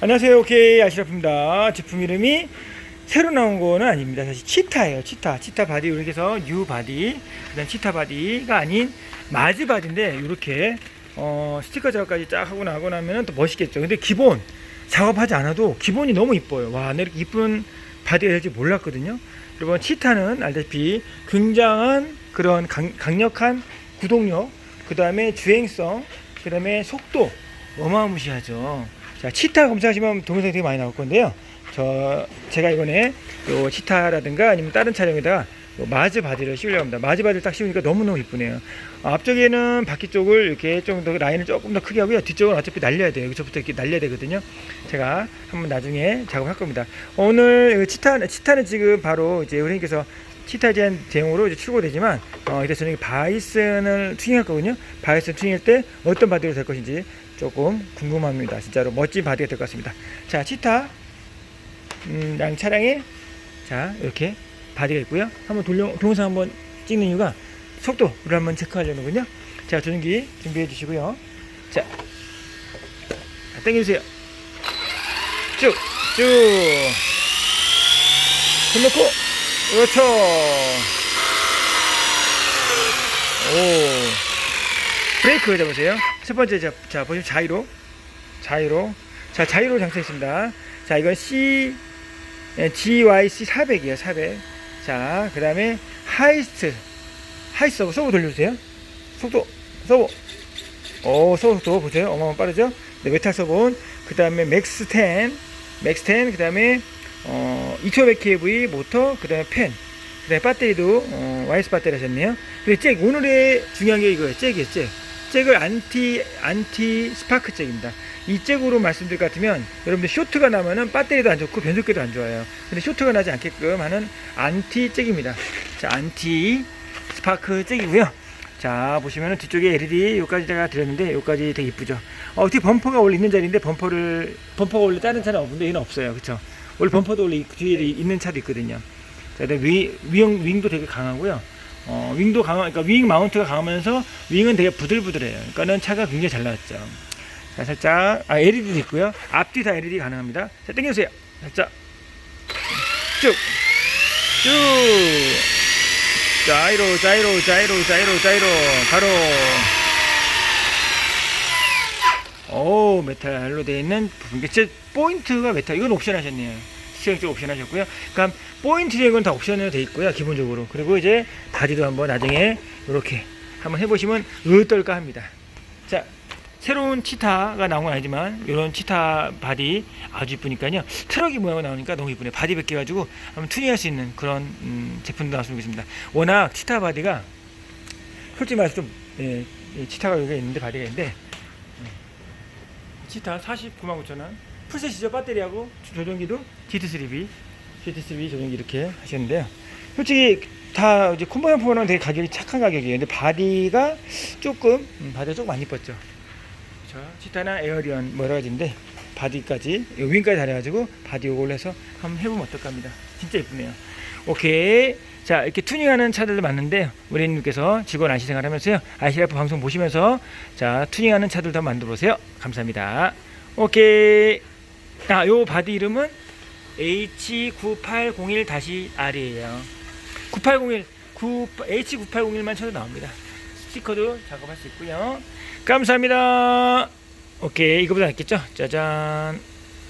안녕하세요. 오케이 아시라프입니다. 제품 이름이 새로 나온 거는 아닙니다. 사실 치타예요. 치타. 치타 바디 이렇게 해서 뉴 바디. 그다음 치타 바디가 아닌 마즈 바디인데 이렇게 어, 스티커 작업까지 쫙 하고 나고 나면은 또 멋있겠죠. 근데 기본 작업하지 않아도 기본이 너무 이뻐요. 와, 내 이렇게 이쁜 바디가 될지 몰랐거든요. 여러분 치타는 알다시피 굉장한 그런 강, 강력한 구동력, 그 다음에 주행성, 그 다음에 속도 어마무시하죠. 자, 치타 검사하시면 동영상이 되게 많이 나올 건데요. 저 제가 이번에 요 치타라든가 아니면 다른 차량에다가 요 마즈 바디를 씌우려고 합니다. 마즈 바디를 딱 씌우니까 너무너무 이쁘네요. 어, 앞쪽에는 바퀴 쪽을 이렇게 좀 더 라인을 조금 더 크게 하고요. 뒤쪽은 어차피 날려야 돼요. 여기서부터 이렇게 날려야 되거든요. 제가 한번 나중에 작업할 겁니다. 오늘 이 치타 치타는 지금 바로 이제 우리님께서 대한 대응으로 이제 출고되지만 어, 이제 저는 바이슨을 튜닝할 거거든요. 바이슨 튜닝할 때 어떤 바디로 될 것인지 조금 궁금합니다. 진짜로 멋진 바디가 될 것 같습니다. 자, 치타 음, 양 차량에 자 이렇게 바디가 있고요. 한번 돌려 동영상 한번 찍는 이유가 속도를 한번 체크하려는군요. 자, 조준기 준비해 주시고요. 자, 자, 당겨주세요. 쭉, 쭉. 손 놓고, 그렇죠. 오. 브레이크 잡으세요. 첫 번째, 자, 자 보시면 자이로. 자이로. 자, 자이로 장착했습니다. 자, 이건 C, 예, GYC 400이에요, 400. 자, 그 다음에 하이스트. 하이스트 서브, 서브 돌려주세요. 속도, 서브. 오, 서브 속도 보세요. 어마어마 빠르죠? 네, 메탈 서브온. 그 다음에 맥스 10. 맥스 10. 그 다음에, 어, 2500kV 모터. 그 다음에 펜. 그 다음에 배터리도, 어, YS 배터리 하셨네요. 근데 잭, 오늘의 중요한 게 이거예요. 잭이에요, 잭. 잭을 안티, 안티 스파크 잭입니다. 이 잭으로 말씀드릴 것 같으면 여러분들 쇼트가 나면은 배터리도 안 좋고 변속기도 안 좋아요. 근데 쇼트가 나지 않게끔 하는 안티 잭입니다. 자, 안티 스파크 잭이고요. 자, 보시면은 뒤쪽에 LED 여기까지 제가 드렸는데 여기까지 되게 이쁘죠. 어, 뒤 범퍼가 원래 있는 자리인데 범퍼를 범퍼가 원래 다른 차는 없는데 얘는 없어요. 그렇죠? 원래 범퍼도 원래 뒤에 있는 차도 있거든요. 자, 근데 위, 윙, 윙도 되게 강하고요. 어, 윙도 강하, 그러니까 윙 마운트가 강하면서 윙은 되게 부들부들해요. 그러니까는 차가 굉장히 잘 나왔죠. 자, 살짝, 아, LED도 있고요. 앞뒤 다 LED 가능합니다. 자, 당겨주세요. 살짝. 쭉. 쭉. 자이로, 자이로, 자이로, 자이로, 자이로. 바로. 오, 메탈로 되어 있는 부분. 제 포인트가 메탈. 이건 옵션 하셨네요. 시각적 옵션 하셨고요. 그럼 포인트 제건 다 옵션으로 되어 있고요. 기본적으로. 그리고 이제 바디도 한번 나중에 이렇게 한번 해보시면 어떨까 합니다. 자, 새로운 치타가 나온 건 아니지만 이런 치타 바디 아주 이쁘니까요. 트럭이 모양으로 나오니까 너무 이쁘네요. 바디 벗겨 가지고 한번 튜닝할 수 있는 그런 음, 제품도 나왔으면 좋겠습니다. 워낙 치타 바디가 솔직히 말해서 좀 예, 이 치타가 여기 있는데 바디가 있는데 음, 치타 49만 9천 원 풀셋이죠 배터리하고 조종기도 GT3B GT3B 조종기 이렇게 하셨는데요. 솔직히 다 이제 콤보형 포는 되게 가격이 착한 가격이에요. 근데 바디가 조금 음, 바디가 조금 안 이뻤죠. 자, 치타나 에어리언 뭐 여러 가지인데 바디까지 요 윙까지 달아가지고 바디 요걸 해서 한번 해보면 어떨까 합니다. 진짜 예쁘네요. 오케이. 자 이렇게 튜닝하는 차들도 많은데 우리님께서 직원 안시 생활하면서요 ICF 방송 보시면서 자 튜닝하는 차들도 만들어 보세요. 감사합니다. 오케이. 아 요 바디 이름은 H9801-R이에요. 9801 9, H9801만 쳐도 나옵니다. 스티커도 작업할 수 있고요. 감사합니다. 오케이 이거보다 낫겠죠? 짜잔.